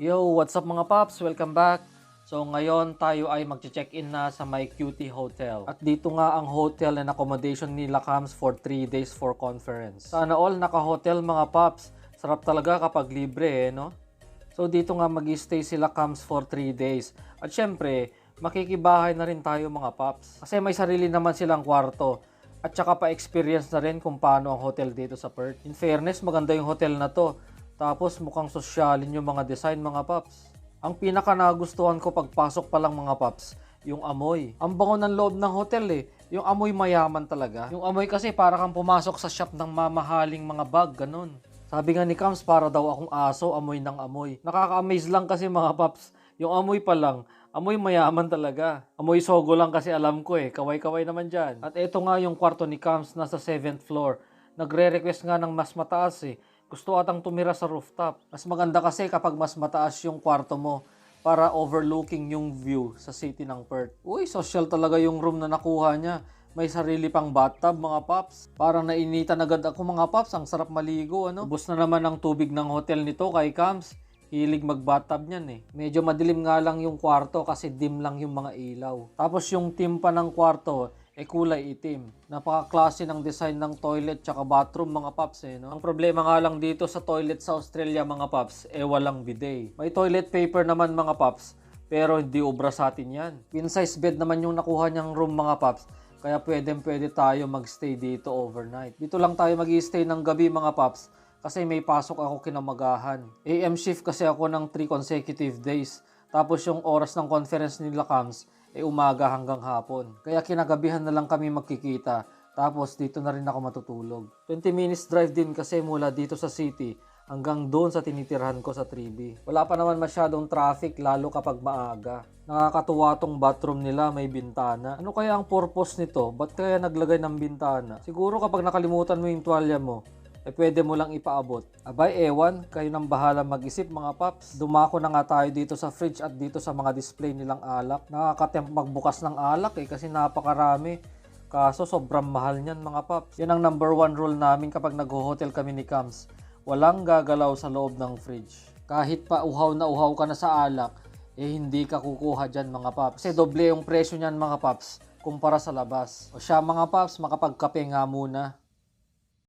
Yo, what's up mga paps? Welcome back. So ngayon tayo ay magche-check-in na sa My Cutie Hotel. At dito nga ang hotel and accommodation nila Cams for 3 days for conference. Sana all naka-hotel mga paps. Sarap talaga kapag libre eh, no? So dito nga mag stay sila Cams for 3 days. At syempre, makikibahay na rin tayo mga paps. Kasi may sarili naman silang kwarto. At saka pa-experience na rin kung paano ang hotel dito sa Perth. In fairness, maganda yung hotel na to. Tapos mukhang sosyalin yung mga design mga paps. Ang pinaka nagustuhan ko pagpasok pa lang mga paps, yung amoy. Ang bango ng loob ng hotel eh. Yung amoy mayaman talaga. Yung amoy kasi para kang pumasok sa shop ng mamahaling mga bag, ganun. Sabi nga ni Kams, para daw akong aso, amoy ng amoy. Nakaka-amaze lang kasi mga paps. Yung amoy pa lang, amoy mayaman talaga. Amoy sogo lang kasi alam ko eh. Kaway-kaway naman dyan. At ito nga yung kwarto ni Kams, nasa 7th floor. Nagre-request nga ng mas mataas eh. Gusto atang tumira sa rooftop. Mas maganda kasi kapag mas mataas yung kwarto mo para overlooking yung view sa city ng Perth. Uy, social talaga yung room na nakuha niya. May sarili pang bathtub mga paps. Parang nainitan agad ako mga paps. Ang sarap maligo ano. Ubus na naman ang tubig ng hotel nito kay Cams. Hilig mag-bathtub niyan eh. Medyo madilim nga lang yung kwarto kasi dim lang yung mga ilaw. Tapos yung timpa ng kwarto, eh kulay itim. Napaka-klase ng design ng toilet tsaka bathroom mga paps eh. No? Ang problema nga lang dito sa toilet sa Australia mga paps, eh walang bidet. May toilet paper naman mga paps, pero hindi obra sa atin yan. Queen size bed naman yung nakuha niyang room mga paps, kaya pwedeng pwede tayo magstay dito overnight. Dito lang tayo mag stay ng gabi mga paps, kasi may pasok ako kinamagahan. AM shift kasi ako ng 3 consecutive days. Tapos yung oras ng conference nila Cams, eh umaga hanggang hapon. Kaya kinagabihan na lang kami magkikita. Tapos dito na rin ako matutulog. 20 minutes drive din kasi mula dito sa city hanggang doon sa tinitirhan ko sa 3B. Wala pa naman masyadong traffic lalo kapag maaga. Nakakatuwa tong bathroom nila may bintana. Ano kaya ang purpose nito? Ba't kaya naglagay ng bintana? Siguro kapag nakalimutan mo yung tuwalya mo, eh pwede mo lang ipaabot. Abay, ewan, kayo nang bahala mag-isip mga paps. Dumako na nga tayo dito sa fridge at dito sa mga display nilang alak. Nakakatemp magbukas ng alak eh kasi napakarami. Kaso sobrang mahal niyan mga paps. Yan ang number one rule namin kapag nag-hotel kami ni Cams. Walang gagalaw sa loob ng fridge. Kahit pa uhaw na uhaw ka na sa alak, eh hindi ka kukuha dyan mga paps. Kasi doble yung presyo niyan mga paps kumpara sa labas. O siya mga paps, makapagkape nga muna.